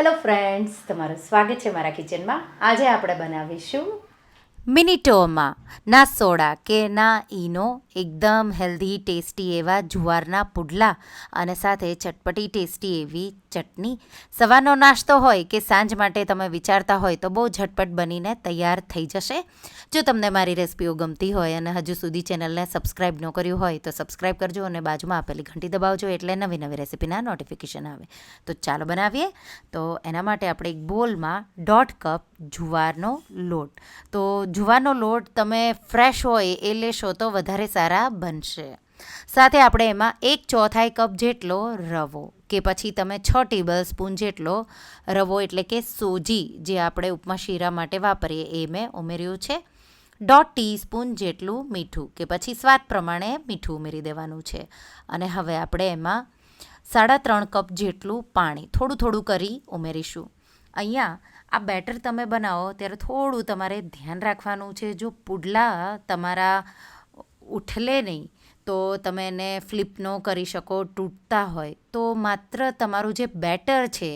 Hello friends તમારું સ્વાગત છે મારા કિચનમાં આજે આપણે બનાવીશું મિનિટોમાં ના સોડા કે ના ઈનો, એકદમ હેલ્ધી ટેસ્ટી એવા જુવારના પુડલા અને સાથે ચટપટી ટેસ્ટી એવી ચટણી. સવારનો નાસ્તો હોય કે સાંજ માટે તમે વિચારતા હોય તો બહુ ઝટપટ બનીને તૈયાર થઈ જશે. જો તમને મારી રેસિપીઓ ગમતી હોય અને હજુ સુધી ચેનલને સબસ્ક્રાઇબ ન કર્યું હોય તો સબસ્ક્રાઇબ કરજો અને બાજુમાં આપેલી ઘંટી દબાવજો એટલે નવી નવી રેસિપીના નોટિફિકેશન આવે. તો ચાલો બનાવીએ. તો એના માટે આપણે એક બોલમાં દોઢ કપ જુવારનો લોટ. તો જુવારનો લોટ તમે ફ્રેશ હોય એ લેશો તો વધારે સારા બનશે. સાથે આપણે એમાં એક ચોથાઈ કપ જેટલો રવો, કે પછી તમે છ ટેબલ સ્પૂન જેટલો રવો એટલે કે સોજી જે આપણે ઉપમા શીરા માટે વાપરીએ, એ મેં ઉમેર્યું છે. દોઢ ટીસ્પૂન જેટલું મીઠું, કે પછી સ્વાદ પ્રમાણે મીઠું ઉમેરી દેવાનું છે. અને હવે આપણે એમાં સાડા ત્રણ કપ જેટલું પાણી થોડું થોડું કરી ઉમેરીશું. અહીંયા આ બેટર તમે બનાવો ત્યારે થોડું તમારે ધ્યાન રાખવાનું છે. જો પુડલા તમારા ઉઠલે નહીં તો તમે એને ફ્લિપ ન કરી શકો, તૂટતા હોય. તો માત્ર તમારું જે બેટર છે,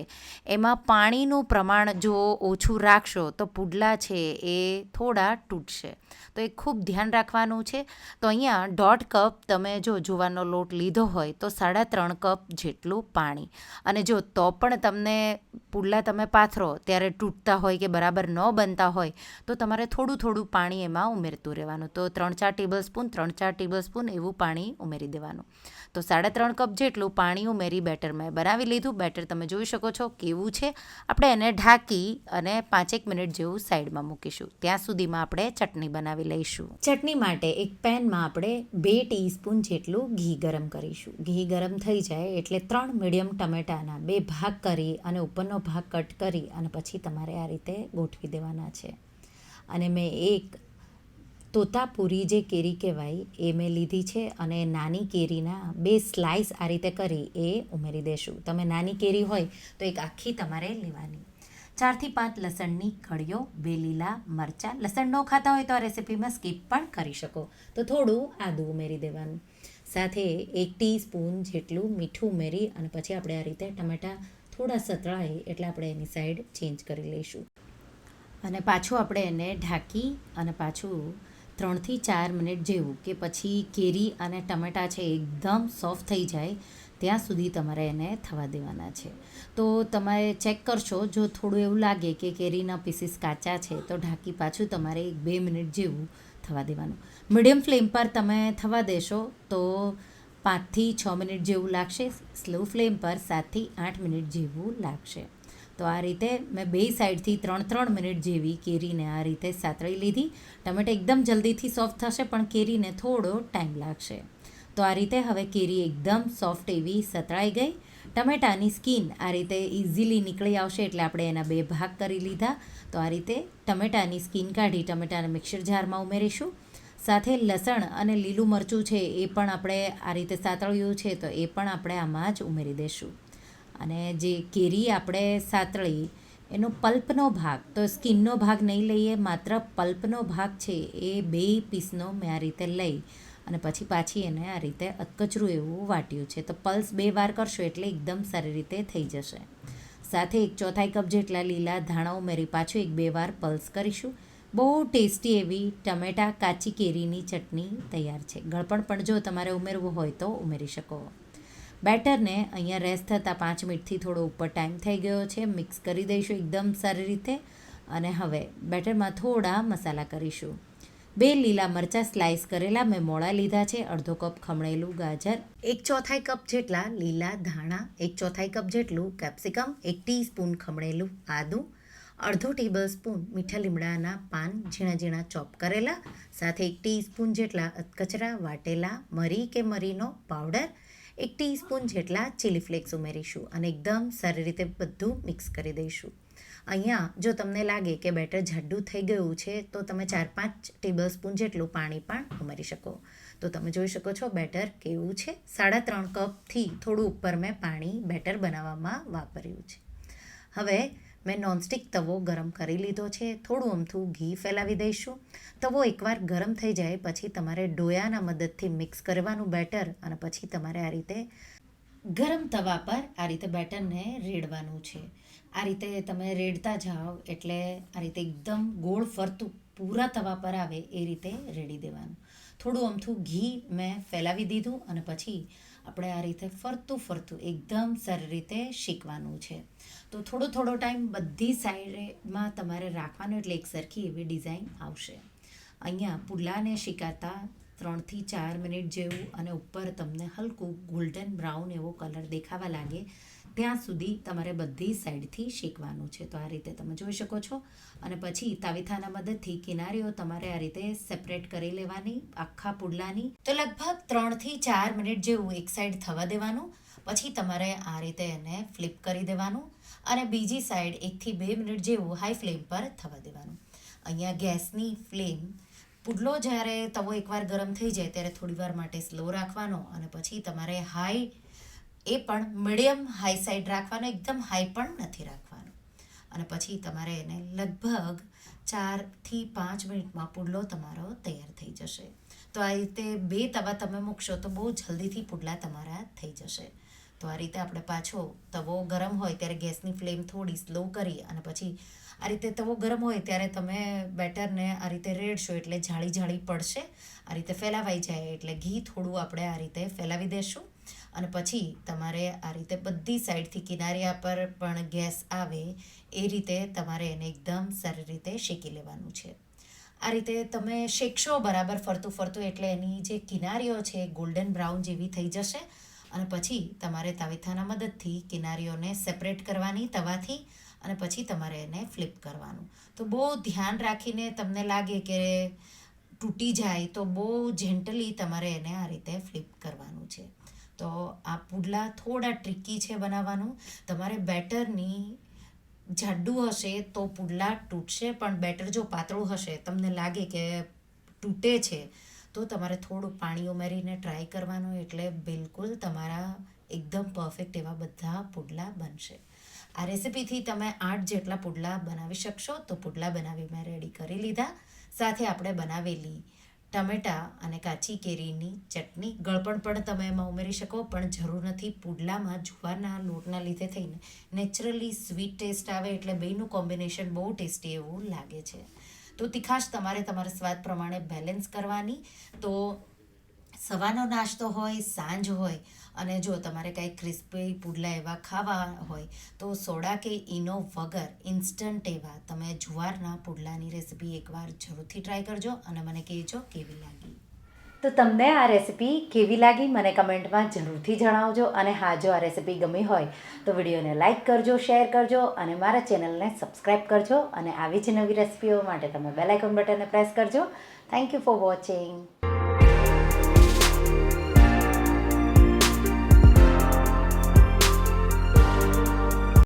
એમાં પાણીનું પ્રમાણ જો ઓછું રાખશો, તો પુડલા છે એ થોડા તૂટશે. તો એ ખૂબ ધ્યાન રાખવાનું છે. તો અહીંયા દોઢ કપ તમે જો જુવારનો લોટ લીધો હોય, તો સાડા ત્રણ કપ જેટલું પાણી. અને જો તો પણ તમને પુડલા તમે પાથરો, ત્યારે તૂટતા હોય કે બરાબર ન બનતા હોય, તો તમારે થોડું થોડું પાણી એમાં ઉમેરતું રહેવાનું. તો ત્રણ ચાર ટેબલ સ્પૂન, ત્રણ ચાર ટેબલ સ્પૂન એવું પાણી ઉમેરી દેવાનું. તો સાડા ત્રણ કપ જેટલું પાણી ઉમેરી બેટર મેં બનાવી લીધું. બેટર તમે જોઈ શકો છો કેવું છે. આપણે એને ઢાંકી અને પાંચેક મિનિટ જેવું સાઈડમાં મૂકીશું. ત્યાં સુધીમાં આપણે ચટણી બનાવી લઈશું. ચટણી માટે એક પેનમાં આપણે બે ટીસ્પૂન જેટલું ઘી ગરમ કરીશું. ઘી ગરમ થઈ જાય એટલે ત્રણ મીડિયમ ટમેટાના બે ભાગ કરી અને ઉપરનો ભાગ કટ કરી અને પછી તમારે આ રીતે ગોઠવી દેવાના છે. અને મેં એક તોતાપુરી જે કેરી કહેવાય, એ મેં લીધી છે અને નાની કેરીના બે સ્લાઇસ આ રીતે કરી, એ ઉમેરી દેશું. તમે નાની કેરી હોય તો એક આખી તમારે લેવાની. ચારથી પાંચ લસણની કળીઓ, બે લીલા મરચાં. લસણ ન ખાતા હોય તો આ રેસિપીમાં સ્કીપ પણ કરી શકો. તો થોડું આદું ઉમેરી દેવાનું. સાથે એક ટીસ્પૂન જેટલું મીઠું ઉમેરી અને પછી આપણે આ રીતે ટમેટાં થોડા સતળાય એટલે આપણે એની સાઈડ ચેન્જ કરી લઈશું. અને પાછું આપણે એને ઢાંકી અને પાછું ત્રણથી ચાર મિનિટ જેવું કે પછી કેરી અને ટમેટાં છે એકદમ સોફ્ટ થઈ જાય, ત્યાં સુધી તમારે એને થવા દેવાના છે. તો તમે ચેક કરશો, જો થોડું એવું લાગે કે કેરીના પીસીસ કાચા છે, તો ઢાંકી પાછું તમારે એક બે મિનિટ જેવું થવા દેવાનું. મીડિયમ ફ્લેમ પર તમે થવા દેશો, તો પાંચથી છ મિનિટ જેવું લાગશે, સ્લો ફ્લેમ પર સાતથી આઠ મિનિટ જેવું લાગશે. તો આ રીતે મેં બે સાઈડથી ત્રણ ત્રણ મિનિટ જેવી કેરીને આ રીતે સાતળી લીધી. ટમેટા એકદમ જલ્દીથી સોફ્ટ થશે, પણ કેરીને થોડો ટાઈમ લાગશે. તો આ રીતે હવે કેરી એકદમ સોફ્ટ એવી સતળાઈ ગઈ. ટમેટાની સ્કીન આ રીતે ઇઝીલી નીકળી આવશે એટલે આપણે એના બે ભાગ કરી લીધા. તો આ રીતે ટમેટાની સ્કીન કાઢી ટમેટાને મિક્સર જારમાં ઉમેરીશું. સાથે લસણ અને લીલું મરચું છે એ પણ આપણે આ રીતે સાતળ્યું છે તો એ પણ આપણે આમાં જ ઉમેરી દઈશું અને જે કેરી આપણે સાતળી, એનો પલ્પનો ભાગ, તો સ્કિનનો ભાગ નહીં લઈએ, માત્ર પલ્પનો ભાગ છે એ બે પીસનો મેં આ રીતે લઈ અને પછી પાછી એને આ રીતે અકચરું એવું વાટ્યું છે. તો પલ્સ બે વાર કરશો એટલે એકદમ સારી રીતે થઈ જશે. સાથે એક ચોથાઈ કપ જેટલા લીલા ધાણા ઉમેરી પાછું એક બે વાર પલ્સ કરીશું. બહુ ટેસ્ટી એવી ટમેટા કાચી કેરીની ચટણી તૈયાર છે. ગળપણ પણ જો તમારે ઉમેરવું હોય તો ઉમેરી શકો. બેટરને અહીંયા રેસ્ટ થતાં પાંચ મિનિટથી થોડો ઉપર ટાઈમ થઈ ગયો છે. મિક્સ કરી દઈશું એકદમ સારી રીતે અને હવે બેટરમાં થોડા મસાલા કરીશું. બે લીલા મરચાં સ્લાઇસ કરેલા મેં મોળા લીધા છે. અડધો કપ ખમણેલું ગાજર, એક ચોથાઈ કપ જેટલા લીલા ધાણા, એક ચોથાઈ કપ જેટલું કેપ્સિકમ, એક ટીસ્પૂન ખમણેલું આદું, અડધો ટેબલ સ્પૂન મીઠા લીમડાના પાન ઝીણા ઝીણા ચોપ કરેલા, સાથે એક ટીસ્પૂન જેટલા અધકચરા વાટેલા મરી કે મરીનો પાવડર એક ટીસ્પૂન જેટલા ચીલી ફ્લેક્સ ઉમેરીશું અને એકદમ સારી રીતે બધું મિક્સ કરી દઈશું. અહીંયા જો તમને લાગે કે બેટર જાડું થઈ ગયું છે, તો તમે ચાર પાંચ ટેબલ સ્પૂન જેટલું પાણી પણ ઉમેરી શકો. તો તમે જોઈ શકો છો બેટર કેવું છે. સાડા ત્રણ કપથી થોડું ઉપર મેં પાણી બેટર બનાવવામાં વાપર્યું છે. હવે મેં નોનસ્ટિક તવો ગરમ કરી લીધો છે. થોડું અમથું ઘી ફેલાવી દઈશું. તવો એકવાર ગરમ થઈ જાય પછી તમારે ડોયાના મદદથી મિક્સ કરવાનું બેટર અને પછી તમારે આ રીતે ગરમ તવા પર આ રીતે બેટરને રેડવાનું છે. આ રીતે તમે રેડતા જાઓ એટલે આ રીતે એકદમ ગોળ ફરતું પૂરા તવા પર આવે એ રીતે રેડી દેવાનું. થોડું અમથું ઘી મેં ફેલાવી દીધું અને પછી આપણે આ રીતે ફરતું ફરતું એકદમ સારી રીતે શીખવાનું છે. તો થોડો થોડો ટાઈમ બધી સાઈડમાં તમારે રાખવાનું એટલે એક સરખી એવી ડિઝાઇન આવશે. અહીંયા પુલાને શીકાતા ત્રણથી ચાર મિનિટ જેવું અને ઉપર તમને હલકું ગોલ્ડન બ્રાઉન એવો કલર દેખાવા લાગે ત્યાં સુધી તમારે બધી સાઈડથી શેકવાનું છે. તો આ રીતે તમે જોઈ શકો છો. અને પછી તાવીથાના મદદથી કિનારીઓ તમારે આ રીતે સેપરેટ કરી લેવાની, આખા પુડલાની. તો લગભગ ત્રણથી ચાર મિનિટ જેવું એક સાઈડ થવા દેવાનું. પછી તમારે આ રીતે એને ફ્લિપ કરી દેવાનું. અને બીજી સાઈડ એકથી બે મિનિટ જેવું હાઈ ફ્લેમ પર થવા દેવાનું. અહીંયા ગેસની ફ્લેમ પુડલો જ્યારે તવો એકવાર ગરમ થઈ જાય, ત્યારે થોડી વાર માટે સ્લો રાખવાનો. અને પછી તમારે હાઈ એ પણ મીડિયમ હાઈ સાઈડ રાખવાનો, એકદમ હાઈ પણ નથી રાખવાનો. અને પછી તમારે એને લગભગ ચારથી પાંચ મિનિટમાં પુડલો તમારો તૈયાર થઈ જશે. તો આ રીતે બે તવા તમે મૂકશો તો બહુ જલ્દીથી પુડલા તમારા થઈ જશે. તો આ રીતે આપણે પાછો તવો ગરમ હોય ત્યારે ગેસની ફ્લેમ થોડી સ્લો કરી અને પછી આ રીતે તવો ગરમ હોય ત્યારે તમે બેટરને આ રીતે રેડશો એટલે જાળી જાળી પડશે. આ રીતે ફેલાવાઈ જાય એટલે ઘી થોડું આપણે આ રીતે ફેલાવી દેશું. અને પછી તમારે આ રીતે બધી સાઈડથી કિનારિયા પર પણ ગેસ આવે, એ રીતે તમારે એને એકદમ સારી રીતે શેકી લેવાનું છે. આ રીતે તમે શેકશો બરાબર ફરતું ફરતું એટલે એની જે કિનારીઓ છે ગોલ્ડન બ્રાઉન જેવી થઈ જશે અને પછી તમારે તાવીથાના મદદથી કિનારીઓને સેપરેટ કરવાની તવાથી અને પછી તમારે એને ફ્લિપ કરવાનું. તો બહુ ધ્યાન રાખીને તમને લાગે કે તૂટી જાય તો બહુ જેન્ટલી તમારે એને આ રીતે ફ્લિપ કરવાનું છે. તો આ પુડલા થોડા ટ્રિકી છે બનાવવાનું. તમારે બેટરની જાડું હશે તો પુડલા તૂટશે, પણ બેટર જો પાતળું હશે, તમને લાગે કે તૂટે છે, તો તમારે થોડું પાણી ઉમેરીને ટ્રાય કરવાનું એટલે બિલકુલ તમારા એકદમ પરફેક્ટ એવા બધા પુડલા બનશે. આ રેસિપીથી તમે આઠ જેટલા પુડલા બનાવી શકશો, તો પુડલા બનાવી મેં રેડી કરી લીધા. સાથે આપણે બનાવેલી ટમેટા અને કાચી કેરીની ચટણી ગળપણ પણ તમે એમાં ઉમેરી શકો, પણ જરૂર નથી પુડલામાં જુવારના લોટના લીધે થઈને નેચરલી સ્વીટ ટેસ્ટ આવે એટલે બેયનું કોમ્બિનેશન બહુ ટેસ્ટી એવું લાગે છે. તો તીખાશ તમારે તમારા સ્વાદ પ્રમાણે બેલેન્સ કરવાની. તો સવારનો નાસ્તો હોય, સાંજ હોય અને જો તમારે કાંઈ ક્રિસ્પી પુડલા એવા ખાવા હોય, તો સોડા કે ઈનો વગર ઇન્સ્ટન્ટ એવા તમે જુવારના પુડલાની રેસીપી એકવાર જરૂરથી ટ્રાય કરજો અને મને કહેજો કેવી લાગી. તો તમને આ રેસીપી કેવી લાગી મને કમેન્ટમાં જરૂરથી જણાવજો અને હા, જો આ રેસીપી ગમી હોય, તો વિડીયોને લાઇક કરજો શેર કરજો અને મારા ચેનલને સબસ્ક્રાઈબ કરજો અને આવી જ નવી રેસીપીઓ માટે તમે બેલાઇકોન બટનને પ્રેસ કરજો. Thank you for watching